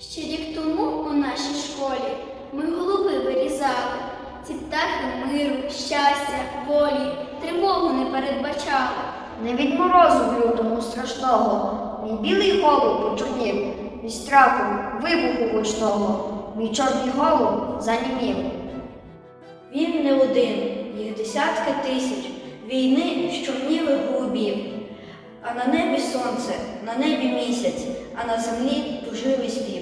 Ще рік тому у нашій школі ми голуби вирізали. Ці птахи миру, щастя, волі, тривогу не передбачали. Не від морозу в лютому страшного, мій білий голуб почорнів, від страху, вибуху гучного, мій чорний голуб занімів. Він не один, їх десятки тисяч, війни з чорнілих голубів. А на небі сонце, на небі місяць, а на землі тужливий спів.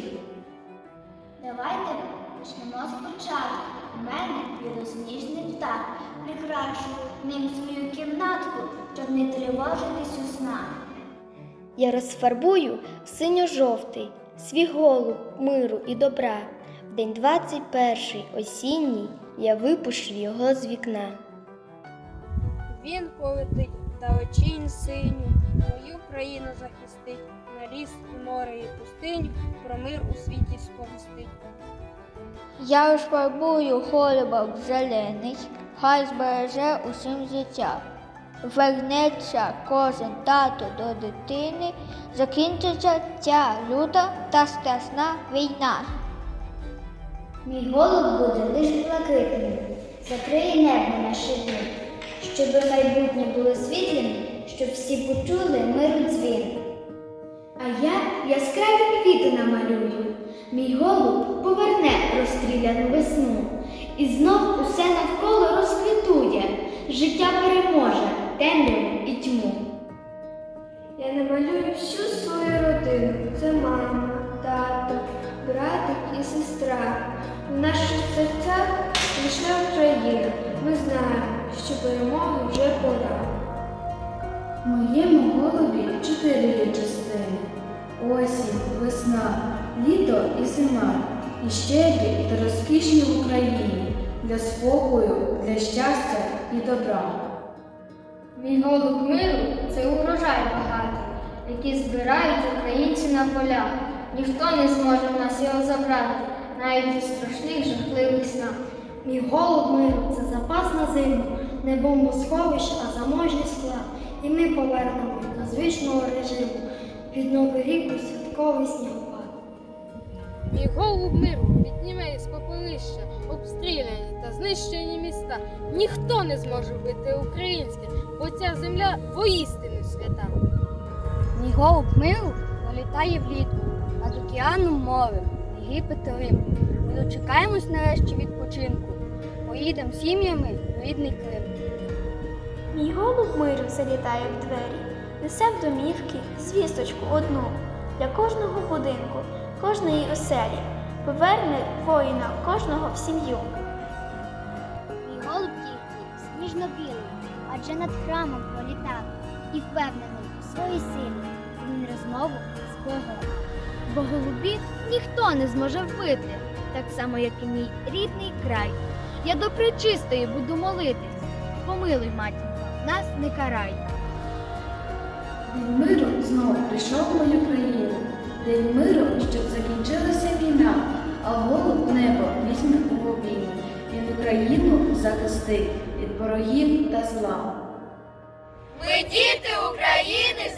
Давайте почнемо спочатку. У мене білосніжний птах. Прикрашу ним свою кімнатку, щоб не тривожитись у снах. Я розфарбую синьо-жовтий свій голуб миру і добра. В день 21 осінній я випущу його з вікна. Він полетить далечінь синю, мою країну захистить, на ліс і море і пустиню, про мир у світі сповістить. Я розфарбую голуба в зелений, хай збереже усім життя. Вернеться кожен тато до дитини, закінчиться ця люта та страшна війна. Мій голуб буде лиш блакитним, закриє небо наше дні, щоби майбутнє було світлим, щоб всі почули миру дзвін. А я яскраві квіти намалюю. Мій голуб поверне розстріляну весну, і знов усе навколо розквітує, життя переможе темряву і тьму. Я намалюю всю свою родину. Це мама, тато, братик і сестра. У наших серцях лише Україна. Ми знаємо, що перемоги вже пора. Моєму голубі чотири є частини: осінь, весна, літо і зима, і щедрі та розкішні в Україні для спокою, для щастя і добра. Мій голуб миру це урожай багатий, який збирають українці на полях. Ніхто не зможе в нас його забрати, навіть у страшних жахливих снах. Мій голуб миру це запас на зиму, не бомбосховище, а заможні скла. І ми повернемо до звичного режиму під новий рік у святковий снігопад. Мій голуб миру підніме із попелища, обстріляні та знищені міста. Ніхто не зможе вбити українське, бо ця земля воістину свята. Мій голуб миру політає влітку, над океаном морем, Єгипет Рим. Ми дочекаємось нарешті відпочинку. Поїдемо сім'ями в рідний Крим. Мій голуб миру залітає в двері, несе в домівки звісточку одну для кожного будинку, кожної оселі, поверне воїна кожного в сім'ю. Мій голуб тільки сніжно-білий, адже над храмом пролітав і впевнений у своїй силі. Він розмову з Богом. Бо голубів ніхто не зможе вбити, так само, як і мій рідний край. Я до пречистої буду молитись. Помилуй, матінко, нас не карай. День миру знову прийшов в мою країну. День миру, щоб закінчилася війна, а голод небо візьме у обійми. Він Україну захистить від ворогів та зла. Ми діти України